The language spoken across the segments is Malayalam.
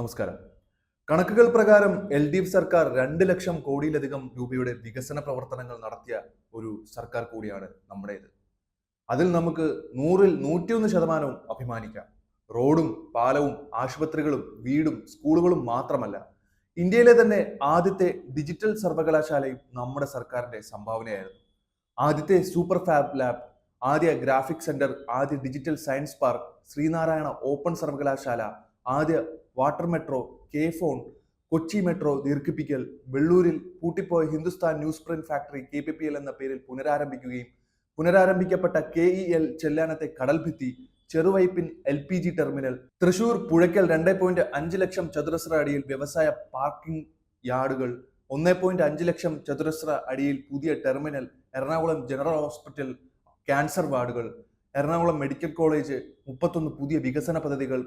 നമസ്കാരം. കണക്കുകൾ പ്രകാരം എൽ ഡി എഫ് സർക്കാർ രണ്ട് ലക്ഷം കോടിയിലധികം രൂപയുടെ വികസന പ്രവർത്തനങ്ങൾ നടത്തിയ ഒരു സർക്കാർ കൂടിയാണ് നമ്മുടേത്. അതിൽ നമുക്ക് നൂറിൽ നൂറ്റിയൊന്ന് ശതമാനവും അഭിമാനിക്കാം. റോഡും പാലവും ആശുപത്രികളും വീടും സ്കൂളുകളും മാത്രമല്ല ഇന്ത്യയിലെ തന്നെ ആദ്യത്തെ ഡിജിറ്റൽ സർവകലാശാലയും നമ്മുടെ സർക്കാരിന്റെ സംഭാവനയായിരുന്നു. ആദ്യത്തെ സൂപ്പർ ഫാബ് ലാബ് ആദ്യ ഗ്രാഫിക് സെന്റർ ആദ്യ digital science park Sreenarayana open സർവകലാശാല ആദ്യ water metro K phone Kochi metro ദീർഘിപ്പിക്കൽ വെള്ളൂരിൽ പൂട്ടിപ്പോയ Hindustan newsprint factory K P P L എന്ന പേരിൽ പുനരാരംഭിക്കുകയും പുനരാരംഭിക്കപ്പെട്ട കെ ഇ എൽ ചെല്ലാനത്തെ കടൽഭിത്തി Cheruvaippin L P G terminal Thrissur Puzhakkal രണ്ട് പോയിന്റ് അഞ്ച് ലക്ഷം ചതുരശ്ര അടിയിൽ വ്യവസായ പാർക്കിംഗ് യാർഡുകൾ ഒന്ന് പോയിന്റ് അഞ്ച് ലക്ഷം ചതുരശ്ര അടിയിൽ പുതിയ terminal Ernakulam general hospital cancer വാർഡുകൾ എറണാകുളം മെഡിക്കൽ കോളേജ് മുപ്പത്തൊന്ന് പുതിയ വികസന പദ്ധതികൾ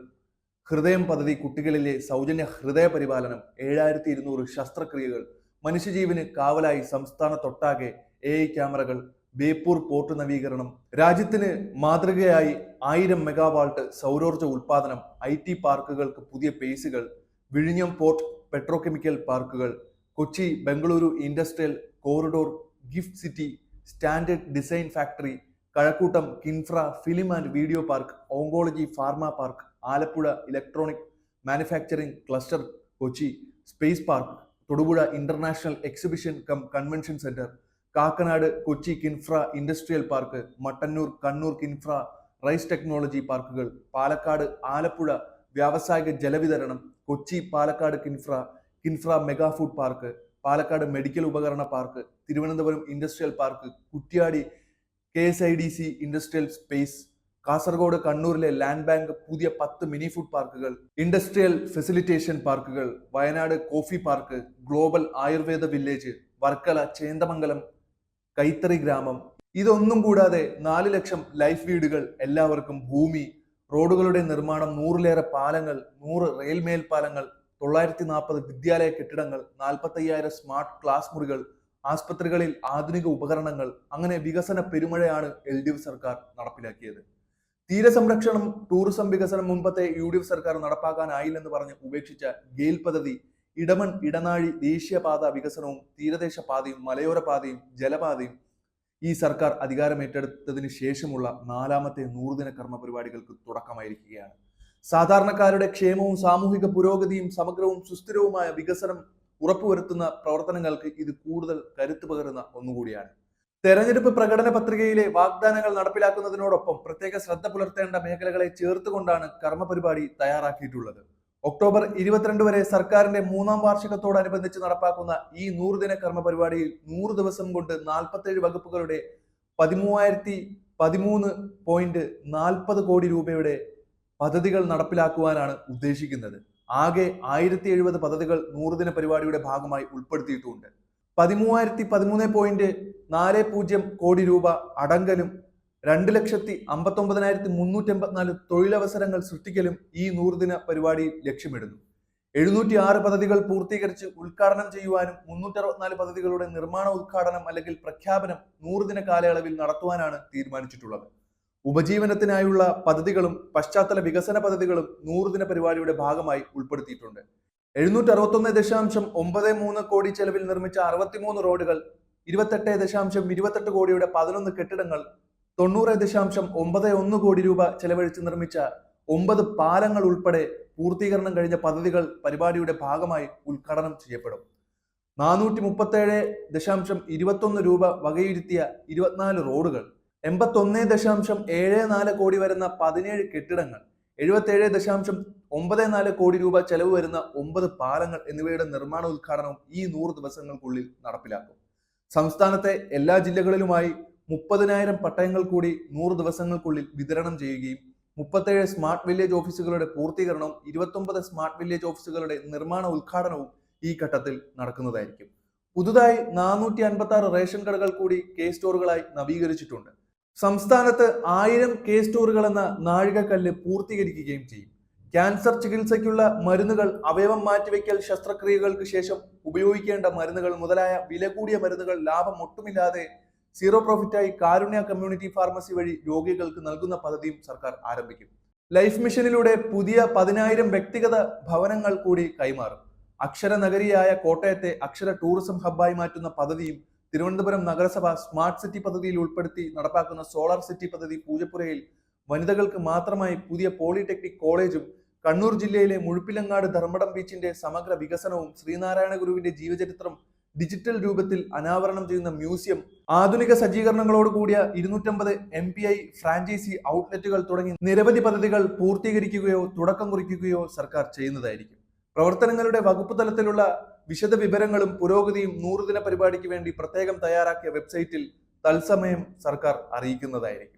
ഹൃദയം പദ്ധതി കുട്ടികളിലെ സൗജന്യ ഹൃദയ പരിപാലനം ഏഴായിരത്തി ഇരുന്നൂറ് ശസ്ത്രക്രിയകൾ മനുഷ്യജീവന് കാവലായി സംസ്ഥാനത്തൊട്ടാകെ എ ഐ ക്യാമറകൾ ബേപ്പൂർ പോർട്ട് നവീകരണം രാജ്യത്തിന് മാതൃകയായി ആയിരം മെഗാവാൾട്ട് സൗരോർജ ഉൽപാദനം ഐ ടി പാർക്കുകൾക്ക് പുതിയ പേസുകൾ വിഴിഞ്ഞം പോർട്ട് പെട്രോകെമിക്കൽ പാർക്കുകൾ Kochi Bengaluru industrial corridor gift city standard design factory Kazhakkoottam Kinfra film and video park oncology pharma park Alappuzha electronic manufacturing cluster Kochi space park Thodupuzha international exhibition cum convention centre Kakkanad Kochi Kinfra industrial park Mattannur Kannur Kinfra rice technology പാർക്കുകൾ പാലക്കാട് ആലപ്പുഴ വ്യാവസായിക ജലവിതരണം Kochi Palakkad Kinfra Kinfra mega food park Palakkad medical ഉപകരണ park Thiruvananthapuram industrial park Kuttiady K S I D C industrial space Kasaragod കണ്ണൂരിലെ ലാൻഡ് ബാങ്ക് പുതിയ പത്ത് മിനി ഫുഡ് പാർക്കുകൾ ഇൻഡസ്ട്രിയൽ ഫെസിലിറ്റേഷൻ പാർക്കുകൾ Wayanad coffee park global Ayurveda village Varkala Chendamangalam കൈത്തറി ഗ്രാമം. ഇതൊന്നും കൂടാതെ നാല് ലക്ഷം ലൈഫ് വീടുകൾ എല്ലാവർക്കും ഭൂമി റോഡുകളുടെ നിർമ്മാണം നൂറിലേറെ പാലങ്ങൾ നൂറ് റെയിൽ മേൽപ്പാലങ്ങൾ തൊള്ളായിരത്തി നാൽപ്പത് വിദ്യാലയ കെട്ടിടങ്ങൾ നാൽപ്പത്തയ്യായിരം സ്മാർട്ട് ക്ലാസ് മുറികൾ ആസ്പത്രികളിൽ ആധുനിക ഉപകരണങ്ങൾ അങ്ങനെ വികസന പെരുമഴയാണ് എൽ സർക്കാർ നടപ്പിലാക്കിയത്. തീരസംരക്ഷണം ടൂറിസം വികസനം മുമ്പത്തെ യു ഡി എഫ് സർക്കാർ നടപ്പാക്കാനായില്ലെന്ന് പറഞ്ഞ് ഉപേക്ഷിച്ച ഗെയിൽ പദ്ധതി ഇടമൺ ഇടനാഴി ദേശീയപാത വികസനവും തീരദേശ പാതയും മലയോര പാതയും ജലപാതയും ഈ സർക്കാർ അധികാരമേറ്റെടുത്തതിന് ശേഷമുള്ള നാലാമത്തെ നൂറുദിന കർമ്മ പരിപാടികൾക്ക് തുടക്കമായിരിക്കുകയാണ്. സാധാരണക്കാരുടെ ക്ഷേമവും സാമൂഹിക പുരോഗതിയും സമഗ്രവും സുസ്ഥിരവുമായ വികസനം ഉറപ്പുവരുത്തുന്ന പ്രവർത്തനങ്ങൾക്ക് ഇത് കൂടുതൽ കരുത്തു പകരുന്ന ഒന്നുകൂടിയാണ്. തെരഞ്ഞെടുപ്പ് പ്രകടന പത്രികയിലെ വാഗ്ദാനങ്ങൾ നടപ്പിലാക്കുന്നതിനോടൊപ്പം പ്രത്യേക ശ്രദ്ധ പുലർത്തേണ്ട മേഖലകളെ ചേർത്തുകൊണ്ടാണ് കർമ്മ പരിപാടി തയ്യാറാക്കിയിട്ടുള്ളത്. ഒക്ടോബർ ഇരുപത്തിരണ്ട് വരെ സർക്കാരിന്റെ മൂന്നാം വാർഷികത്തോടനുബന്ധിച്ച് നടപ്പാക്കുന്ന ഈ നൂറുദിന കർമ്മ പരിപാടിയിൽ നൂറ് ദിവസം കൊണ്ട് നാൽപ്പത്തേഴ് വകുപ്പുകളുടെ പതിമൂവായിരത്തി പതിമൂന്ന് പോയിന്റ് നാൽപ്പത് കോടി രൂപയുടെ പദ്ധതികൾ നടപ്പിലാക്കുവാനാണ് ഉദ്ദേശിക്കുന്നത്. ആകെ ആയിരത്തി എഴുപത് പദ്ധതികൾ നൂറുദിന പരിപാടിയുടെ ഭാഗമായി ഉൾപ്പെടുത്തിയിട്ടുണ്ട്. പതിമൂവായിരത്തി പതിമൂന്ന് പോയിന്റ് നാല് പൂജ്യം കോടി രൂപ അടങ്കലും രണ്ട് ലക്ഷത്തി അമ്പത്തൊമ്പതിനായിരത്തി മുന്നൂറ്റി എൺപത്തിനാല് തൊഴിലവസരങ്ങൾ സൃഷ്ടിക്കലും ഈ നൂറുദിന പരിപാടി ലക്ഷ്യമിടുന്നു. എഴുന്നൂറ്റി ആറ് പദ്ധതികൾ പൂർത്തീകരിച്ച് ഉദ്ഘാടനം ചെയ്യുവാനും മുന്നൂറ്റി അറുപത്തിനാല് പദ്ധതികളുടെ നിർമ്മാണ ഉദ്ഘാടനം അല്ലെങ്കിൽ പ്രഖ്യാപനം നൂറുദിന കാലയളവിൽ നടത്തുവാനാണ് തീരുമാനിച്ചിട്ടുള്ളത്. ഉപജീവനത്തിനായുള്ള പദ്ധതികളും പശ്ചാത്തല വികസന പദ്ധതികളും നൂറുദിന പരിപാടിയുടെ ഭാഗമായി ഉൾപ്പെടുത്തിയിട്ടുണ്ട്. എഴുന്നൂറ്റി അറുപത്തൊന്ന് ദശാംശം ഒമ്പത് മൂന്ന് കോടി ചെലവിൽ നിർമ്മിച്ച അറുപത്തിമൂന്ന് റോഡുകൾ ഇരുപത്തെട്ട് ദശാംശം ഇരുപത്തെട്ട് കോടിയുടെ പതിനൊന്ന് കെട്ടിടങ്ങൾ തൊണ്ണൂറ് ദശാംശം ഒമ്പത് ഒന്ന് കോടി രൂപ ചെലവഴിച്ച് നിർമ്മിച്ച ഒമ്പത് പാലങ്ങൾ ഉൾപ്പെടെ പൂർത്തീകരണം കഴിഞ്ഞ പദ്ധതികൾ പരിപാടിയുടെ ഭാഗമായി ഉദ്ഘാടനം ചെയ്യപ്പെടും. നാനൂറ്റി മുപ്പത്തേഴ് ദശാംശം ഇരുപത്തൊന്ന് രൂപ വകയിരുത്തിയ ഇരുപത്തിനാല് റോഡുകൾ എൺപത്തൊന്ന് ദശാംശം ഏഴ് നാല് കോടി വരുന്ന പതിനേഴ് കെട്ടിടങ്ങൾ എഴുപത്തേഴ് ദശാംശം ഒമ്പത് നാല് കോടി രൂപ ചെലവ് വരുന്ന ഒമ്പത് പാലങ്ങൾ എന്നിവയുടെ നിർമ്മാണ ഉദ്ഘാടനവും ഈ നൂറ് ദിവസങ്ങൾക്കുള്ളിൽ നടപ്പിലാക്കും. സംസ്ഥാനത്തെ എല്ലാ ജില്ലകളിലുമായി മുപ്പതിനായിരം പട്ടയങ്ങൾ കൂടി നൂറ് ദിവസങ്ങൾക്കുള്ളിൽ വിതരണം ചെയ്യുകയും മുപ്പത്തേഴ് സ്മാർട്ട് വില്ലേജ് ഓഫീസുകളുടെ പൂർത്തീകരണവും ഇരുപത്തൊമ്പത് സ്മാർട്ട് വില്ലേജ് ഓഫീസുകളുടെ നിർമ്മാണ ഉദ്ഘാടനവും ഈ ഘട്ടത്തിൽ നടക്കുന്നതായിരിക്കും. പുതുതായി നാനൂറ്റി അൻപത്തി ആറ് റേഷൻ കടകൾ കൂടി കെ സ്റ്റോറുകളായി നവീകരിച്ചിട്ടുണ്ട്. സംസ്ഥാനത്ത് ആയിരം കെ സ്റ്റോറുകൾ എന്ന നാഴികക്കല്ല് പൂർത്തീകരിക്കുകയും ചെയ്യും. ക്യാൻസർ ചികിത്സയ്ക്കുള്ള മരുന്നുകൾ അവയവം മാറ്റിവെക്കൽ ശസ്ത്രക്രിയകൾക്ക് ശേഷം ഉപയോഗിക്കേണ്ട മരുന്നുകൾ മുതലായ വില കൂടിയ മരുന്നുകൾ ലാഭം ഒട്ടുമില്ലാതെ സീറോ പ്രോഫിറ്റായി കാരുണ്യ കമ്മ്യൂണിറ്റി ഫാർമസി വഴി രോഗികൾക്ക് നൽകുന്ന പദ്ധതിയും സർക്കാർ ആരംഭിക്കും. ലൈഫ് മിഷനിലൂടെ പുതിയ പതിനായിരം വ്യക്തിഗത ഭവനങ്ങൾ കൂടി കൈമാറും. അക്ഷര നഗരിയായ കോട്ടയത്തെ അക്ഷര ടൂറിസം ഹബ്ബായി മാറ്റുന്ന പദ്ധതിയും തിരുവനന്തപുരം നഗരസഭ സ്മാർട്ട് സിറ്റി പദ്ധതിയിൽ ഉൾപ്പെടുത്തി നടപ്പാക്കുന്ന സോളാർ സിറ്റി പദ്ധതി പൂജപ്പുരയിൽ വനിതകൾക്ക് മാത്രമായി പുതിയ പോളിടെക്നിക് കോളേജും കണ്ണൂർ ജില്ലയിലെ മുഴുപ്പിലങ്ങാട് ധർമ്മടം ബീച്ചിന്റെ സമഗ്ര വികസനവും ശ്രീനാരായണ ഗുരുവിന്റെ ജീവചരിത്രം ഡിജിറ്റൽ രൂപത്തിൽ അനാവരണം ചെയ്യുന്ന മ്യൂസിയം ആധുനിക സജ്ജീകരണങ്ങളോട് കൂടിയ ഇരുന്നൂറ്റമ്പത് എം പി ഐ ഫ്രാഞ്ചൈസി ഔട്ട്ലെറ്റുകൾ തുടങ്ങി നിരവധി പദ്ധതികൾ പൂർത്തീകരിക്കുകയോ തുടക്കം കുറിക്കുകയോ സർക്കാർ ചെയ്യുന്നതായിരിക്കും. പ്രവർത്തനങ്ങളുടെ വകുപ്പ് തലത്തിലുള്ള വിശദ വിവരങ്ങളും പുരോഗതിയും നൂറുദിന പരിപാടിക്ക് വേണ്ടി പ്രത്യേകം തയ്യാറാക്കിയ വെബ്സൈറ്റിൽ തത്സമയം സർക്കാർ അറിയിക്കുന്നതായിരിക്കും.